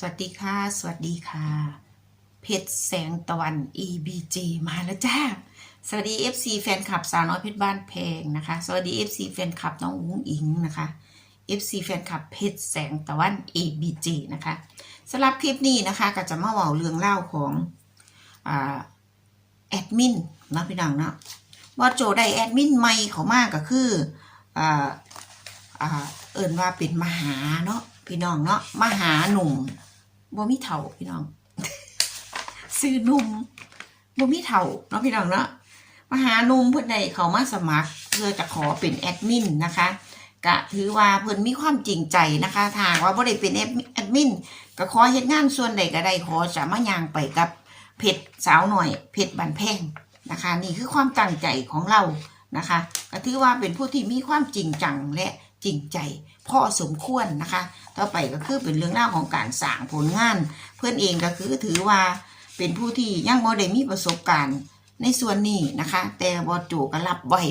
สวัสดีค่ะ สวัสดีค่ะ เพชรแสงตะวัน EBJ มาแล้วจ้า สวัสดี FC แฟนคลับสาวน้อยเพชรบ้านแพงนะคะ สวัสดี FC แฟนคลับน้องอุ้งอิงนะคะ FC แฟนคลับเพชรแสงตะวัน EBJ นะคะสำหรับคลิปนี้นะคะก็จะมาเว่าเรื่องเล่าของอแอดมินนะพี่น้องเนาะว่าโจได้แอดมินใหม่เขามากก็คืออเอิ่นว่าเป็นมหาเนาะพี่น้องเนาะมหาหนุ่ม บ่มีเถ่าพี่น้อง ซื้อนุ่มบ่มีเถ่าเนาะพี่น้องเนาะมหานุ่มเพิ่นได้เขามาสมัคร เพื่อจะขอเป็นแอดมินนะคะกะถือว่าเพิ่นมีความจริงใจนะคะถ้าหากว่าบ่ได้เป็นแอดมินก็ขอเฮ็ดงานส่วนใดก็ได้ขอจะมาย่างไปกับเพชรสาวหน่อยเพชรบันแพงนะคะ นี่คือความตั้งใจของเรานะคะ ก็ถือว่าเป็นผู้ที่มีความจริงจังและ จริงใจพอสมควรนะคะ ต่อไปก็คือเป็นเรื่องเล่าวของการสร้างผลงาน เพื่อนเองก็คือถือว่าเป็นผู้ที่ยังบ่ได้มีประสบการณ์ในส่วนนี้นะคะ แต่บอจูก็รับไว้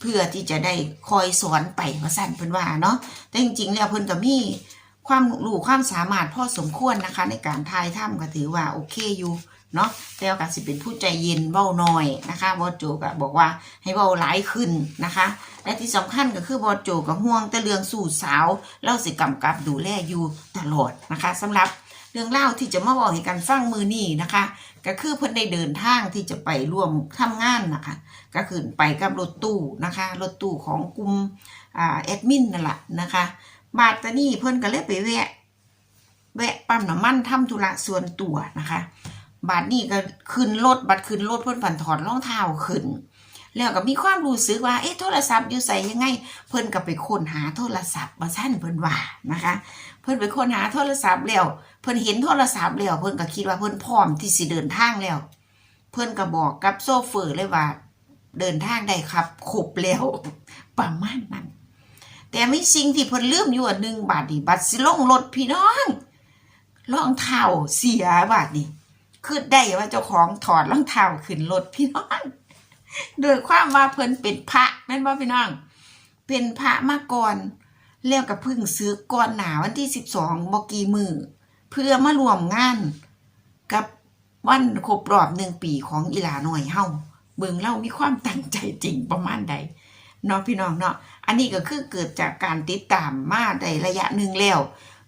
เพื่อที่จะได้คอยสอนไปว่าสั่นเพิ่อนว่าเนาะแต่จริงๆแล้วเพิ่อนก็มีความรู้ความสามารถพ่อสมควรนะคะ ในการทายถ้ำก็ถือว่าโอเคอยู่ เนาะแต่ก็สิเป็นผู้ใจเย็นเว้าน้อยนะคะบอจูก็บอกว่าให้เว้าหลายขึ้นนะคะ และที่สำคัญก็คือบอโจกับห่วงแต่เรื่องสู่สาวเล่าสิกำกับดูแลอยู่ตลอดนะคะสำหรับเรื่องเล่าที่จะมาบอกให้กันฟังมือนี้นะคะ ก็คือเพิ่นได้เดินทางที่จะไปร่วมทำงานนะคะ ก็คือไปกับรถตู้นะคะรถตู้ของกลุ่มอ่าแอดมินนั่นแหละนะคะบาดตานี่เพิ่นก็เลยไปแวะแวะปั๊มน้ำมันทำธุระส่วนตัวนะคะ บาดนี่ก็ขึ้นรถบัดขึ้นรถเพิ่นผันถอดรองเท้าขึ้น แล้วก็มีความรู้สึกว่า เอ๊ะโทรศัพท์อยู่ใส่ยังไง เพิ่นก็ไปค้นหาโทรศัพท์มาสั้นเพิ่นว่านะคะ เพิ่นไปค้นหาโทรศัพท์แล้ว เพิ่นเห็นโทรศัพท์แล้ว เพิ่นก็คิดว่าเพิ่นพร้อมที่สิเดินทางแล้ว เพิ่นก็บอกกับโซเฟอร์เลยว่า เดินทางได้ครับครบแล้วประมาณนั้น แต่ไม่สิ่งที่เพิ่นลืมอยู่อันหนึ่งบาทนี่บัตรสิลงรถพี่น้องรองเท้าเสียบาทนี่ คือได้ว่าเจ้าของถอดรองเท้าขึ้นรถพี่น้องโดยความว่าเพิ่นเป็นพระแม่นบ่พี่น้อง เป็นพระมาก่อนแล้วก็เพิ่งซื้อก่อนหนาวันที่สิบสองบกีมือเพื่อมารวมงาน กับวันครบรอบหนึ่งปีของอีหลาหน่อยเฮาเบิ่งเล่ามีความตั้งใจจริงประมาณใดเนาะพี่น้องเนาะอันนี้ก็คือเกิดจากการติดตามมาได้ระยะหนึ่งแล้ว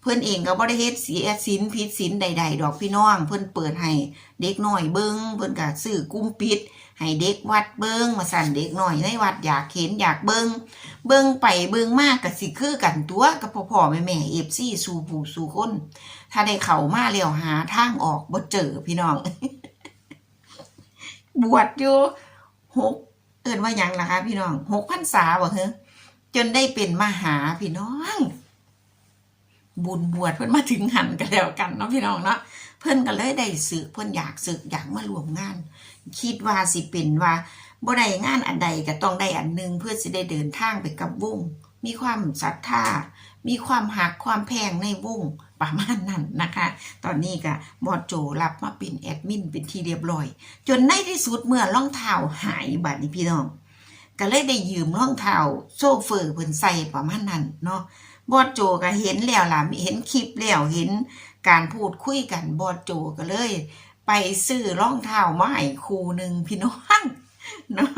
เพื่อนเองก็บ่ได้เฮ็ดเสียสินผิดสินใด ๆ ดอกพี่น้อง เพิ่อนเปิดให้เด็กน้อยเบิ่งเพิ่อนก็ซื้อกุ้มปิดให้เด็กวัดเบิงมาสั่นเด็กหน่อยในวัดอยากเห็นอยากเบิงเบิงไปเบิงมากกับสิคือกันตัวกับพ่อพ่อแม่แม่เอฟซี่สู่ผู้สู่คนถ้าได้เข้ามาแล้วหาทางออกบ่เจอพี่น้อง บวชอยู่หกเอินว่ายังล่ะคะพี่น้องหกพรรษาบ่เฮะจนได้เป็นมหาพี่น้อง บุญบวชเพิ่นมาถึงหันกันแล้วกันเนาะพี่น้องเนาะเพิ่นก็เลยได้สึกเพิ่นอยากสึกอยากมารวมงาน คิดว่าสิเป็นว่าบ่ได้งานอันใดก็ต้องได้อันหนึงเพื่อสิได้เดินทางไปกับวงมีความศรัทธามีความหักความแพงในวงประมาณนั้นนะคะ ตอนนี้ก็บอดโจรับมาเป็นแอดมินเป็นที่เรียบร้อย จนในที่สุดเมื่อรองเท้าหายบัดนี้พี่น้อง ก็เลยได้ยืมรองเท้าโซเฟอร์เพิ่นใส่ประมาณนั้นเนาะ บอดโจก็เห็นแล้วล่ะเห็นคลิปแล้วเห็นการพูดคุยกันบอดโจก็เลย ไปซื้อรองเท้ามาให้คู่หนึ่งพี่น้องเนาะ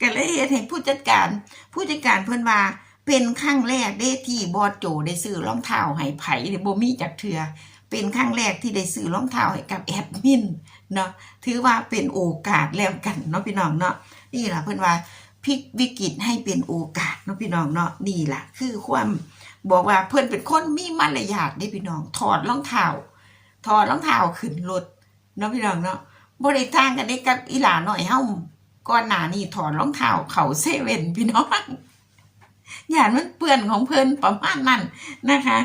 ก็เลยเฮ็ดให้ผู้จัดการ ผู้จัดการเพิ่นว่าเป็นครั้งแรกได้ที่บอดโจได้ซื้อรองเท้าให้ไผได้บ่มีจักเทือเป็นครั้งแรกที่ได้ซื้อรองเท้าให้กับแอดมินเนาะถือว่าเป็นโอกาสแล้วกันเนาะพี่น้องเนาะนี่แหละเพิ่นว่าพลิกวิกฤตให้เป็นโอกาสเนาะพี่น้องเนาะนี่แหละคือความ บอกว่าเพิ่อนเป็นคนมีมารยาทได้พี่น้อง ถอดรองเท้าถอดรองเท้าขึ้นรถเนาะพี่น้องเนาะบริทางกันได้กับอีหลาหน่อยเฮ้าก่อนหน้านี้ถอดรองเท้าเขาเซเว่นพี่น้องอย่านมันเปื้อนของเพิ่อนประมาณนั้นนะคะ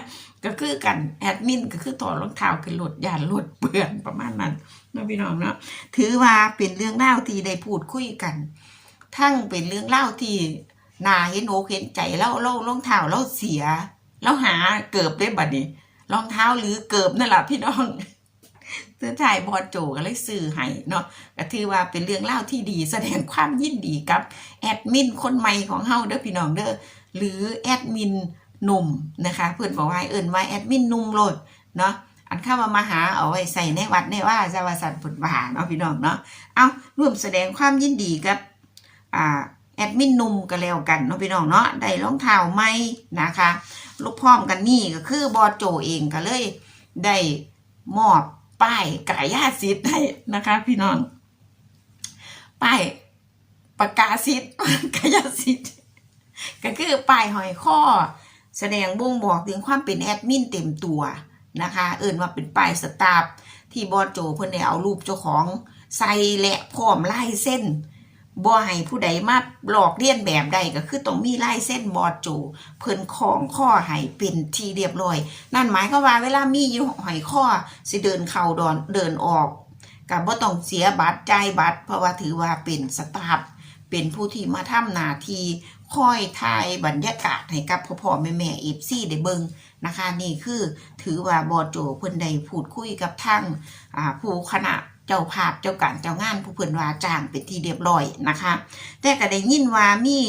ก็คือกันแอดมินก็คือถอดรองเท้าขึ้นรถอย่านรถเปื้อนประมาณนั้นเนาะพี่น้องเนาะถือว่าเป็นเรื่องเล่าที่ได้พูดคุยกัน ทั้งเป็นเรื่องเล่าว ที่นาเห็นโอเห็นใจเล่าเล่ารองเท้าเล่าเสียแล้วหาเกิบได้บัดนี้รองเท้าหรือเกิบนั่นแหละพี่น้องซื้อถ่ายบอโจก็เลยซื้อให้เนาะก็ถือว่าเป็นเรื่องเล่าที่ดีแสดงความยินดีกับแอดมินคนใหม่ของเฮาเด้อพี่น้องเด้อหรือแอดมินหนุ่มนะคะเพื่อนบอกว่าเอิ่นว่าแอดมินหนุ่มโลดเนาะอันเข้ามามาหาเอาไว้ใส่ในวัดในว่าจะว่าสันผลว่าเนาะพี่น้องเนาะเอาร่วมแสดงความยินดีกับอ่า อดมินหนุ่มก็แล้วกันเนาะพี่น้องเนาะได้รองเท้าใหม่นะคะลูกพร้อมกันนี่ก็คือบอโจเองก็เลยได้มอบป้ายกายาสิทธิ์ให้นะคะ พี่น้องป้ายประกาศสิทธิ์กายาสิทธิ์ก็คือป้ายหอยข้อ แสดงบ่งบอกถึงความเป็นแอดมินเต็มตัวนะคะ เอิ่นว่าเป็นป้ายสตาฟที่บอโจเพิ่นได้เอารูปเจ้าของใส่และพร้อมลายเส้น บ่ให้ผู้ใดมาหลอกเลียนแบบใดก็คือต้องมีลายเส้นบอสโจ เพิ่นของข้อให้เป็นที่เรียบร้อย นั่นหมายความว่าเวลามีอยู่หอยข้อสิเดินเข้าดอนเดินออกก็บ่ต้องเสียบัตรจ่ายบัตร เพราะว่าถือว่าเป็นสตาฟเป็นผู้ที่มาทำหน้าที่คอยถ่ายบรรยากาศให้กับพ่อพ่อแม่แม่เอฟซีได้เบิงนะคะนี่คือถือว่าบอโจเพิ่นได้พูดคุยกับทางอ่าผู้คณะ จ้าภาพเจ้าการเจ้างานผู้เพิ่นว่าจ้างเป็นที่เรียบร้อยนะคะ แต่ก็ได้ยินว่ามี่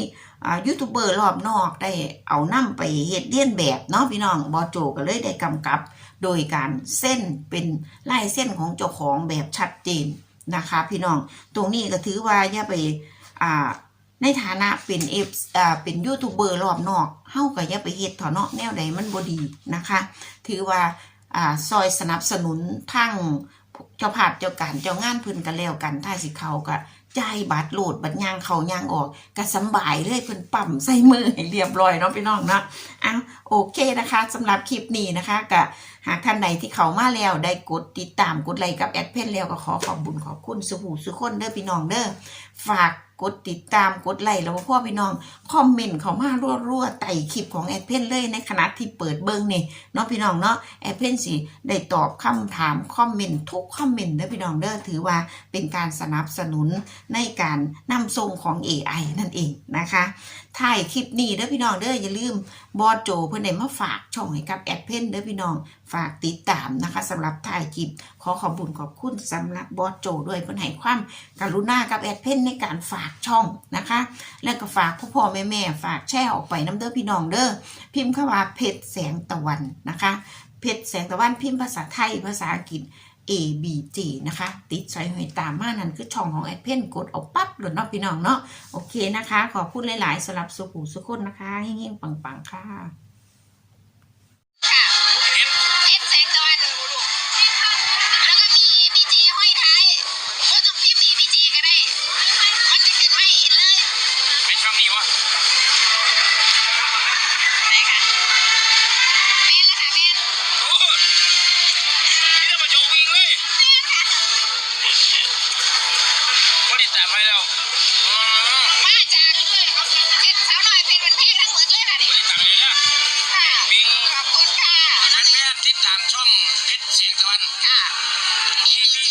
ยูทูบเบอร์รอบนอกได้เอานำไปเฮ็ดเลียนแบบเนาะพี่น้องบอโจก็เลยได้กำกับ โดยการเส้นเป็นลายเส้นของเจ้าของแบบชัดเจนนะคะ พี่น้องตรงนี้ก็ถือว่าอย่าไปอ่าในฐานะเป็นเอฟอ่าเป็นยูทูบเบอร์รอบนอกเฮาก็อย่าไปเฮ็ดถอะเนาะแนวใดมันบดีนะคะ ถือว่าอ่าซอยสนับสนุนทั้ง เจ้าภาพเจ้าการเจ้างานเพิ่นกันแล้วกันถ้าสิเขาก็ จ่ายบัตรโหลดบัตรยางเขายางออกก็สบายเลยเพิ่นปั๊มใส่มือให้เรียบร้อยเนาะพี่น้องเนาะอ้าวโอเคนะคะสำหรับคลิปนี้นะคะก็หากท่านใดที่เขามาแล้วได้กดติดตามกดไลค์กับแอดเพนแล้วก็ขอขอบบุญขอบคุณสุหูสุคนเด้อพี่น้องเด้อฝากกดติดตามกดไลค์แล้วพ่อพี่น้องคอมเมนต์เขามารัวๆไต่คลิปของแอดเพนเลยในขณะที่เปิดเบิ้งนี่เนาะพี่น้องเนาะแอดเพนสิได้ตอบคำถามคอมเมนต์ทุกคอมเมนต์เด้อพี่น้องเด้อถือว่าเป็นการสนับสนุน ในการนำส่งของ AI นั่นเองนะคะถ่ายคลิปนี้เด้อพี่น้องเด้ออย่าลืมบอสโจเพื่อนได้มาฝากช่องให้กับแอดเพนเด้อพี่น้องฝากติดตามนะคะสำหรับถ่ายคลิปขอขอบุญขอบคุณสำหรับบอสโจด้วยเพื่อนให้ความกรุณากับแอดเพนในการฝากช่องนะคะ แล้วก็ฝากพ่อพ่อแม่แม่ฝากแช่ออกไปน้ำเด้อพี่น้องเด้อพิมพ์คำว่าเพชรแสงตะวันนะคะเพชรแสงตะวันพิมพ์ภาษาไทยภาษาอังกฤษ A B G นะคะ ติดใส่หอยตามมานั่นคือช่องของแอดเพนกดเอาปั๊บหลุดเนาะพี่น้องเนาะ โอเคนะคะ ขอพูดหลายๆสำหรับสุขุสุขคนนะคะเฮงๆปังๆ ค่ะค่ะ ชร